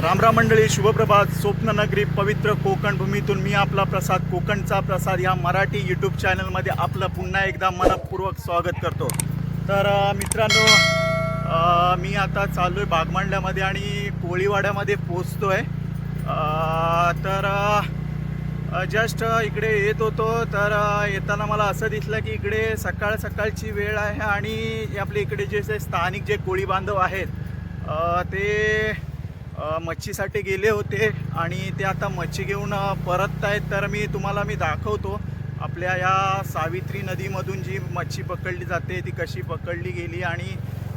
रामराम मंडळी शुभप्रभात स्वप्ननगरी पवित्र कोकण भूमीतून मी आपला प्रसाद कोकणचा प्रसाद या मराठी यूट्यूब चॅनलमध्ये आपलं पुन्हा एकदा मनपूर्वक स्वागत करतो. तर मित्रांनो मी आता चाललो आहे बागमांडल्यामध्ये आणि कोळीवाड्यामध्ये पोचतो आहे तर जस्ट इकडे येत होतो. तर येताना मला असं दिसलं की इकडे सकाळ सकाळची वेळ आहे आणि आपले इकडे जे स्थानिक जे कोळी बांधव आहेत ते मच्छीसाठी गेले होते आणि ते आता मच्छी घेऊन परत आहेत. तर मी तुम्हाला मी दाखवतो आपल्या या सावित्री नदीमधून जी मच्छी पकडली जाते ती कशी पकडली गेली आणि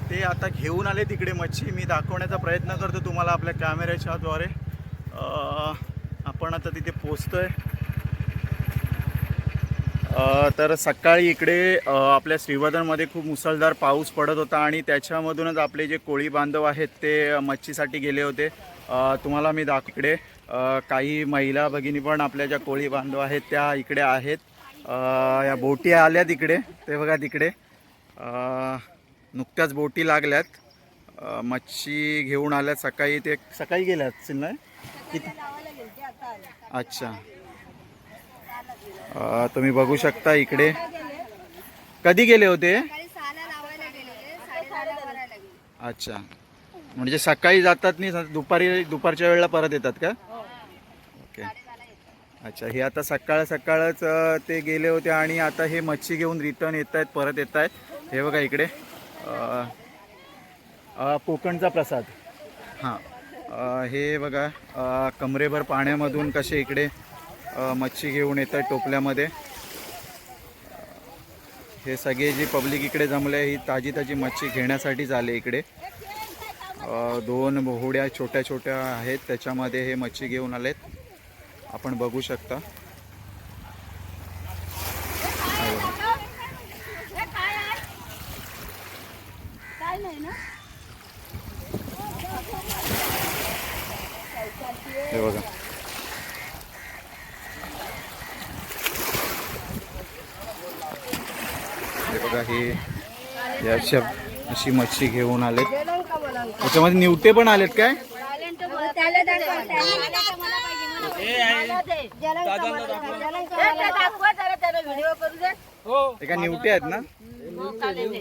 ते आता घेऊन आले तिकडे मच्छी. मी दाखवण्याचा प्रयत्न करतो तुम्हाला आपल्या कॅमेऱ्याच्याद्वारे आपण आता तिथे पोचतो आहे तर सकाळी इकडे आपल्या श्रीवर्धनमध्ये खूप मुसळधार पाऊस पडत होता आणि त्याच्यामधूनच आपले जे कोळी बांधव आहेत ते मच्छीसाठी गेले होते. तुम्हाला मी दाख इकडे काही महिला भगिनी पण आपल्या ज्या कोळी बांधव आहेत त्या इकडे आहेत. या बोटी आल्या तिकडे ते बघा तिकडे. नुकत्याच बोटी लागल्यात. मच्छी घेऊन आल्यात. सकाळी ते सकाळी गेल्यात असेल किती? अच्छा. तुम्ही बघू शकता इकडे. कधी गेले होते? अच्छा. म्हणजे सकाळी जातात नाही दुपारी दुपारच्या वेळेला परत येतात का? ओके. अच्छा हे आता सकाळ सकाळच ते गेले होते आणि आता हे मच्छी घेऊन रिटर्न येत आहेत परत येत आहेत. हे बघा इकडे. कोकणचा प्रसाद. हां. हे बघा कमरेभर पाण्यामधून कसे इकडे मच्छी घेऊन येत टोपल्यामध्ये. हे सगळे जी पब्लिक इकडे जमले ही ताजी ताजी मच्छी घेण्यासाठीच आले इकडे. दोन होड्या छोट्या छोट्या आहेत त्याच्यामध्ये हे मच्छी घेऊन आलेत. आपण बघू शकता. हे बघा हे याच्या अशा अशी मच्छी घेऊन आलेत. त्याच्यामध्ये निवटे पण आलेत काय? ते काय निवटे आहेत ना?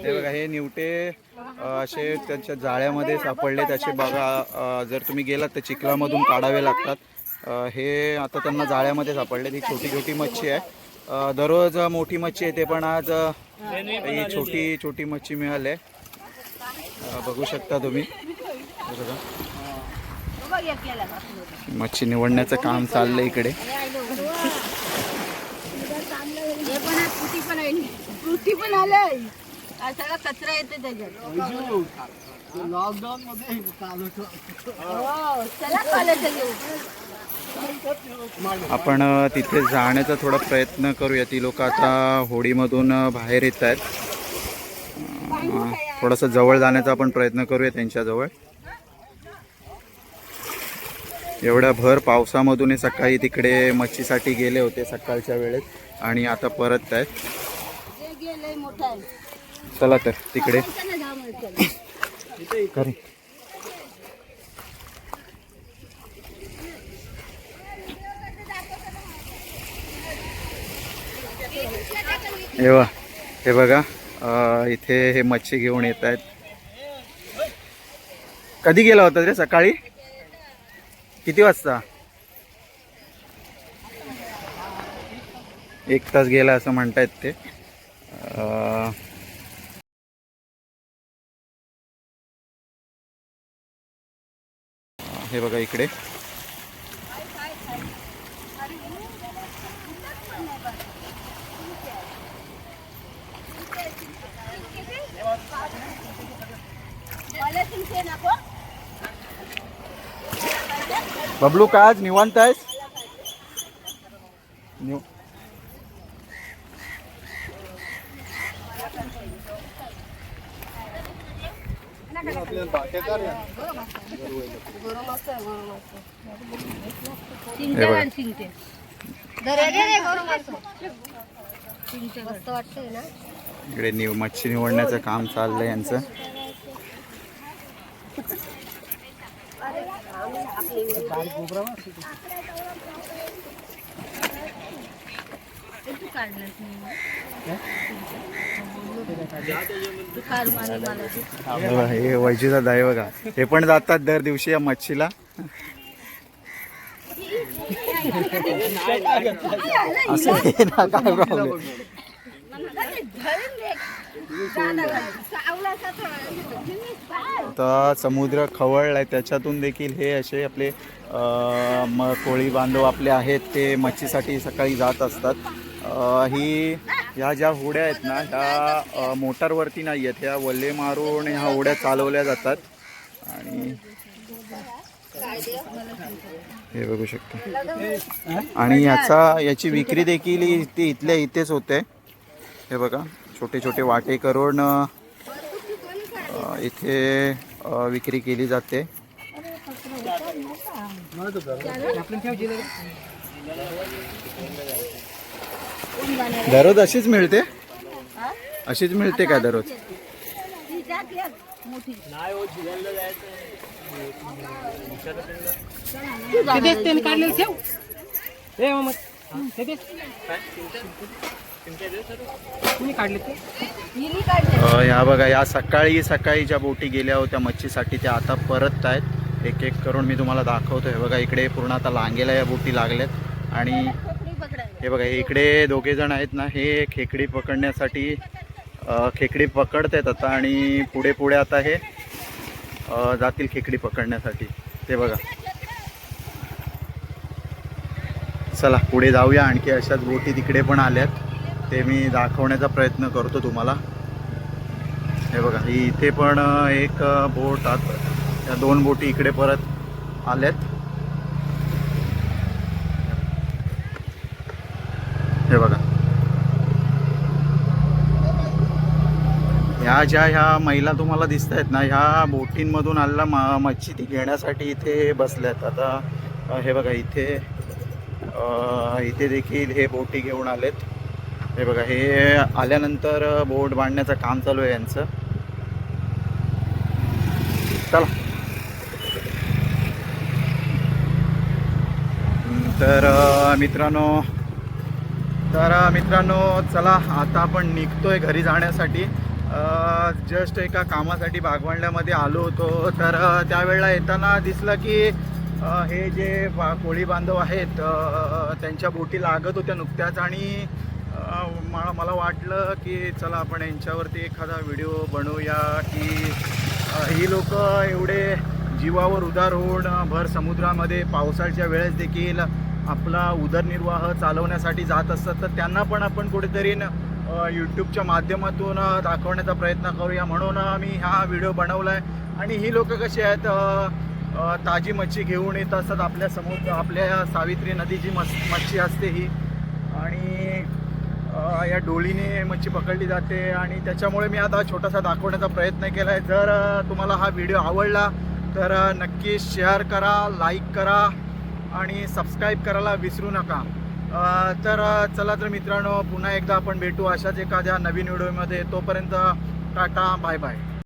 हे बघा हे निवटे असे त्यांच्या जाळ्यामध्ये सापडले त्याचे बघा जर तुम्ही गेलात तर चिखलामधून काढावे लागतात. हे आता त्यांना जाळ्यामध्ये सापडले ही छोटी छोटी मच्छी आहे. दररोज मोठी मच्छी येते पण आज ही छोटी छोटी मच्छी मिळाली. आहे बघू शकता तुम्ही. मच्छी निवडण्याचं काम चाललंय इकडे. कचरा येते त्याच्यात. लॉकडाऊन मध्ये हो चला कॉलेज घेऊ आपण तिथे जाण्याचा थोडा प्रयत्न करूया. ती लोक आता होडीमधून बाहेर येत आहेत. थोडासा जवळ जाण्याचा आपण प्रयत्न करूया त्यांच्याजवळ. एवढ्या भर पावसामधून हे सकाळी तिकडे मच्छीसाठी गेले होते सकाळच्या वेळेत आणि आता परत आहेत. चला तर तिकडे चला जाऊ मग चला. खरी हे वा हे बघा इथे हे मच्छी घेऊन येत आहेत. कधी गेला होता रे सकाळी? किती वाजता? एक तास गेला असं म्हणतायत ते. हे बघा इकडे मला तुमचे नको बबलू का आज निवांत आहेस? निव- इकडे निव मच्छी निवडण्याचं काम चाललंय यांचं. हे वैजीचा दाय बघा. हे पण जातात दर दिवशी या मच्छीला. असं काय प्रॉब्लेम आता समुद्र खवळलाय त्याच्यातून देखील हे असे आपले म कोळी बांधव आपले आहेत ते मच्छीसाठी सकाळी जात असतात. ही ह्या ज्या होड्या आहेत ना ह्या मोटारवरती नाही आहेत ह्या वल्ले मारून ह्या होड्या चालवल्या जातात. आणि हे बघू शकता. आणि याचा याची विक्री देखील इथे इथल्या इथेच होते. हे बघा छोटे छोटे वाटे करून इथे विक्री केली जाते. दररोज अशीच मिळते? अशीच मिळते का दररोज? अ, ह्या बघा या सकाळी सकाळी ज्या बोटी गेल्या होत्या मच्छीसाठी त्या आता परत आहेत. एक एक करून मी तुम्हाला दाखवतो हे बघा इकडे पूर्ण आता लांगेला या बोटी लागल्यात. आणि हे बघा हे इकडे दोघे जण आहेत ना हे खेकडी पकडण्यासाठी खेकडी पकडत आहेत आता आणि पुढे पुढे आता हे अ, जातील खेकडी पकडण्यासाठी. ते बघा. चला पुढे जाऊया. आणखी अशाच बोटी तिकडे पण आल्यात. ते मी दाखवण्याचा प्रयत्न करतो तुम्हाला. हे बघा ही इथे पण एक बोट आत या दोन बोटी इकडे परत आल्यात. हे बघा. ह्या ज्या ह्या महिला तुम्हाला दिसत आहेत ना ह्या बोटींमधून आलेला मा मच्छी ती घेण्यासाठी इथे बसल्यात. आता हे बघा इथे इथे देखील हे बोटी घेऊन आलेत. हे बघा हे आल्यानंतर बोट बांधण्याचं काम चालू आहे यांचं. चला. तर मित्रांनो तर मित्रांनो चला आता आपण निघतोय घरी जाण्यासाठी. जस्ट एका कामासाठी भागवंड्यामध्ये आलो होतो. तर त्यावेळेला येताना दिसलं की हे जे कोळी बांधव आहेत त्यांच्या बोटी लागत होत्या नुकत्याच आणि मला वाटलं की चला आपण यांच्यावरती एखादा व्हिडिओ बनवूया की ही लोक एवढे जीवावर उदार होऊन भर समुद्रामध्ये पावसाळ्याच्या वेळेस देखील आपला उदरनिर्वाह चालवण्यासाठी जात असतात. तर त्यांना पण आपण कुठेतरी न- यूट्यूबच्या माध्यमातून दाखवण्याचा प्रयत्न करूया. म्हणून मी हा व्हिडिओ बनवला आहे आणि ही लोक कशी आहेत ताजी मच्छी घेऊन येत असतात. आपल्या समुद्र आपल्या सावित्री नदीची मस् मच्छी असते ही. आणि या डोलीने मच्छी पकडली जाते आणि त्याच्यामुळे मी आता छोटासा दाखवण्याचा प्रयत्न केला आहे जर तुम्हाला हा व्हिडिओ आवडला तर नक्की शेअर करा लाईक करा आणि सबस्क्राईब करायला विसरू नका. तर चला तर मित्रांनो पुन्हा एकदा आपण भेटू अशाच एखाद्या नवीन व्हिडिओमध्ये. तोपर्यंत टाटा बाय बाय